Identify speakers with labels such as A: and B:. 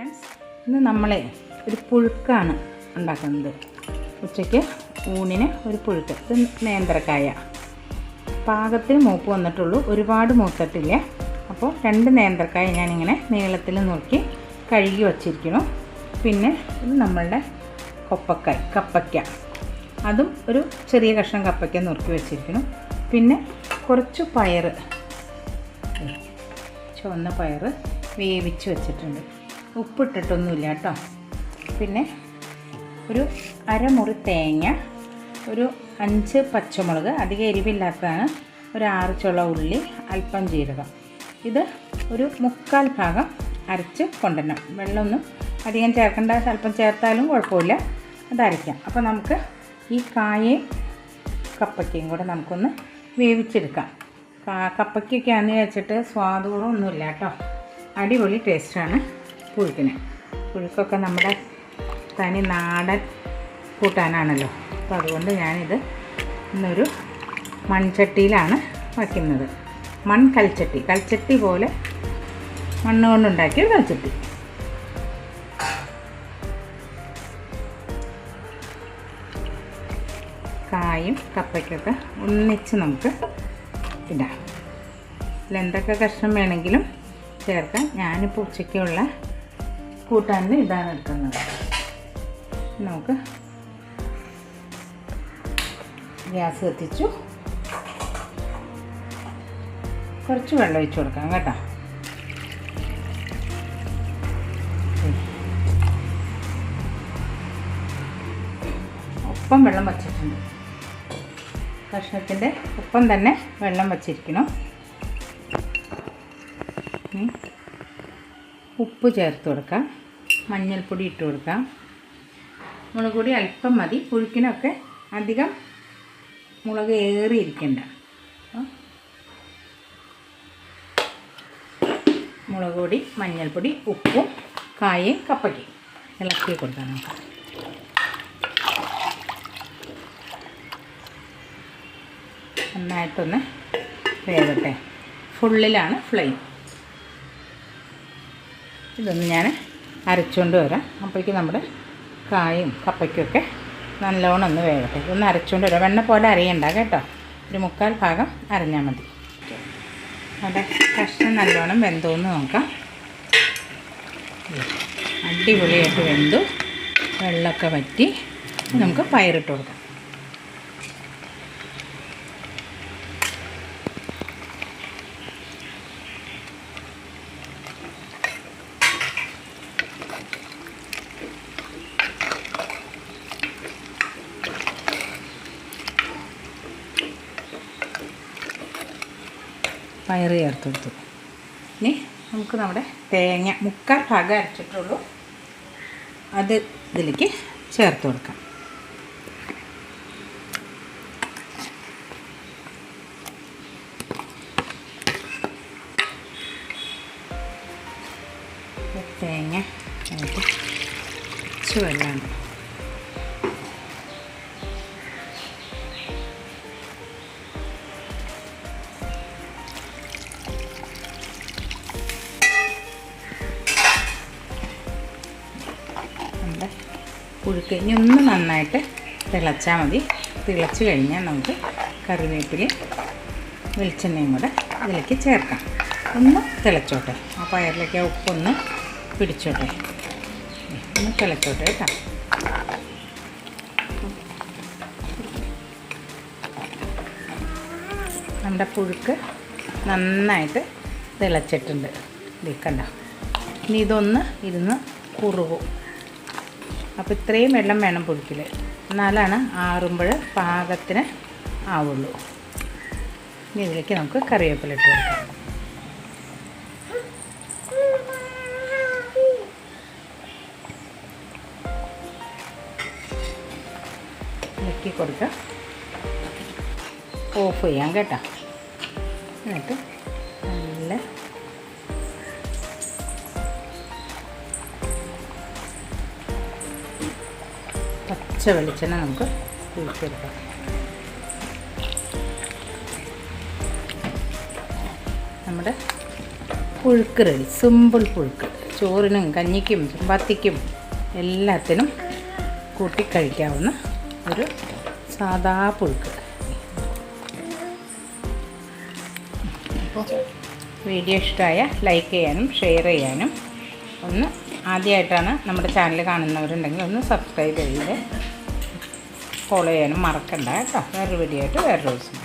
A: Friends ഇന്ന് നമ്മളെ ഒരു പുഴുക്കാണ് ഉണ്ടാക്കുന്നത്. ഉച്ചയ്ക്ക് ഊണിന് ഒരു പുഴുക്ക്. ഇത് നേന്ത്രക്കായ. പാകത്തിന് മൂപ്പ് വന്നിട്ടുള്ളൂ. ഒരുപാട് മൂത്തിട്ടില്ല. അപ്പോൾ രണ്ട് നേന്ത്രക്കായ ഞാനിങ്ങനെ നീളത്തിൽ നുറുക്കി കഴുകി വച്ചിരിക്കുന്നു. പിന്നെ ഇത് നമ്മളുടെ കൊപ്പക്കായ കപ്പയ്ക്ക. അതും ഒരു ചെറിയ കഷ്ണം കപ്പയ്ക്ക നുറുക്കി വെച്ചിരിക്കുന്നു. പിന്നെ കുറച്ച് പയറ് ചുവന്ന പയർ വേവിച്ച് വെച്ചിട്ടുണ്ട്. ഉപ്പിട്ടിട്ടൊന്നുമില്ല കേട്ടോ. പിന്നെ ഒരു അരമുറി തേങ്ങ ഒരു അഞ്ച് പച്ചമുളക് അധികം എരിവില്ലാത്തതാണ് ഒരു ആറ് ചുള ഉള്ളി അല്പം ജീരകം. ഇത് ഒരു മുക്കാൽ ഭാഗം അരച്ച് കൊണ്ടുവരണം. വെള്ളമൊന്നും അധികം ചേർക്കേണ്ട അല്പം ചേർത്താലും കുഴപ്പമില്ല. അത് അരയ്ക്കാം. അപ്പോൾ നമുക്ക് ഈ കായയും കപ്പയ്ക്കയും കൂടെ നമുക്കൊന്ന് വേവിച്ചെടുക്കാം. കപ്പയ്ക്കൊക്കെ ആണെന്ന് വെച്ചിട്ട് സ്വാദുകളൊന്നുമില്ല കേട്ടോ. അടിപൊളി ടേസ്റ്റാണ്. പുഴുക്കിന്. പുഴുക്കൊക്കെ നമ്മുടെ തനി നാടൻ കൂട്ടാനാണല്ലോ. അപ്പോൾ അതുകൊണ്ട് ഞാനിത് ഇന്നൊരു മൺചട്ടിയിലാണ് വയ്ക്കുന്നത്. മൺ കൽച്ചട്ടി. പോലെ മണ്ണ് കൊണ്ടുണ്ടാക്കിയ കൽച്ചട്ടി. കായും കപ്പയ്ക്കൊക്കെ ഒന്നിച്ച് നമുക്ക് ഇടാം. ഇതിലെന്തൊക്കെ കഷ്ണം വേണമെങ്കിലും ചേർക്കാം. ഞാനിപ്പോൾ ഉച്ചയ്ക്കുള്ള കൂട്ടാനിൽ ഇതാണ് എടുക്കുന്നത്. നമുക്ക് ഗ്യാസ് കത്തിച്ചു. കുറച്ച് വെള്ളം ഒഴിച്ചു കൊടുക്കാം കേട്ടോ. ഒപ്പം വെള്ളം വച്ചിട്ടുണ്ട്. കഷ്ണത്തിന്റെ ഒപ്പം തന്നെ വെള്ളം വച്ചിരിക്കണം. ഉപ്പ് ചേർത്ത് കൊടുക്കാം. മഞ്ഞൾപ്പൊടി ഇട്ട് കൊടുക്കാം. മുളക് പൊടി അല്പം മതി. പുഴുക്കിനൊക്കെ അധികം മുളക് ഏറിയിരിക്കണ്ട മുളക് പൊടി മഞ്ഞൾപ്പൊടി ഉപ്പും കായയും കപ്പയ്ക്കും ഇളക്കി കൊടുക്കാം നമുക്ക്. നന്നായിട്ടൊന്ന് വേവട്ടെ. ഫുള്ളിലാണ് ഫ്ലെയിം. ഇതൊന്ന് ഞാൻ അരച്ചുകൊണ്ട് വരാം. അപ്പോഴേക്കും നമ്മുടെ കായും കപ്പയ്ക്കൊക്കെ നല്ലോണം ഒന്ന് വേകട്ടെ ഇതൊന്ന് അരച്ചുകൊണ്ട് വരാം. വെണ്ണ പോലെ അരയണ്ട കേട്ടോ? ഒരു മുക്കാൽ ഭാഗം അരഞ്ഞാൽ മതി. അവിടെ കഷ്ണം നല്ലോണം വെന്തോന്ന് നോക്കാം. അടിപൊളിയായിട്ട് വെന്തു. വെള്ളമൊക്കെ വറ്റി നമുക്ക് പയറിട്ട് കൊടുക്കാം. പയറ് ചേർത്ത് കൊടുത്തു ഇനി നമുക്ക് നമ്മുടെ തേങ്ങ മുക്കാൽ ഭാഗം അരച്ചിട്ടുള്ളൂ. അത് ഇതിലേക്ക് ചേർത്ത് കൊടുക്കാം. തേങ്ങ ആയിട്ട് പുഴുക്ക് ഇനി ഒന്ന് നന്നായിട്ട് തിളച്ചാൽ മതി. തിളച്ച് കഴിഞ്ഞാൽ നമുക്ക് കറിവേപ്പിലയും വെളിച്ചെണ്ണയും കൂടെ ഇതിലേക്ക് ചേർക്കാം. ഒന്ന് തിളച്ചോട്ടെ. ആ പയറിലേക്ക് ആ ഉപ്പൊന്ന് പിടിച്ചോട്ടെ. ഒന്ന് തിളച്ചോട്ടെ കേട്ടോ. നമ്മുടെ പുഴുക്ക് നന്നായിട്ട് തിളച്ചിട്ടുണ്ട്. ഇരിക്കണ്ട ഇനി ഇതൊന്ന് ഇരുന്ന് കുറുകും അപ്പോൾ ഇത്രയും വെള്ളം വേണം പൊടിക്കൽ എന്നാലാണ് ആറുമ്പോൾ പാകത്തിന് ആവുള്ളൂ. ഇനി ഇതിലേക്ക് നമുക്ക് കറിവേപ്പില ഇട്ട് കൊടുക്കാം. ഇളക്കി കൊടുക്കാം. ഓഫ് ചെയ്യാം കേട്ടോ. എന്നിട്ട് പച്ച വെളിച്ചെണ്ണ നമുക്ക് ഒഴിച്ചെടുക്കാം. നമ്മുടെ പുഴുക്ക് റെഡി സിമ്പിൾ പുഴുക്ക്. ചോറിനും കഞ്ഞിക്കും ചപ്പാത്തിക്കും എല്ലാത്തിനും കൂട്ടിക്കഴിക്കാവുന്ന ഒരു സാധാ പുഴുക്ക്. വീഡിയോ ഇഷ്ടമായ ലൈക്ക് ചെയ്യാനും ഷെയർ ചെയ്യാനും ഒന്ന് ആദ്യമായിട്ടാണ് നമ്മുടെ ചാനൽ കാണുന്നവരുണ്ടെങ്കിൽ ഒന്ന് സബ്സ്ക്രൈബ് ചെയ്ത് ഫോളോ ചെയ്യാനും മറക്കണ്ട കേട്ടോ. വേറൊരു വീഡിയോ ആയിട്ട് വേറൊരു ദിവസം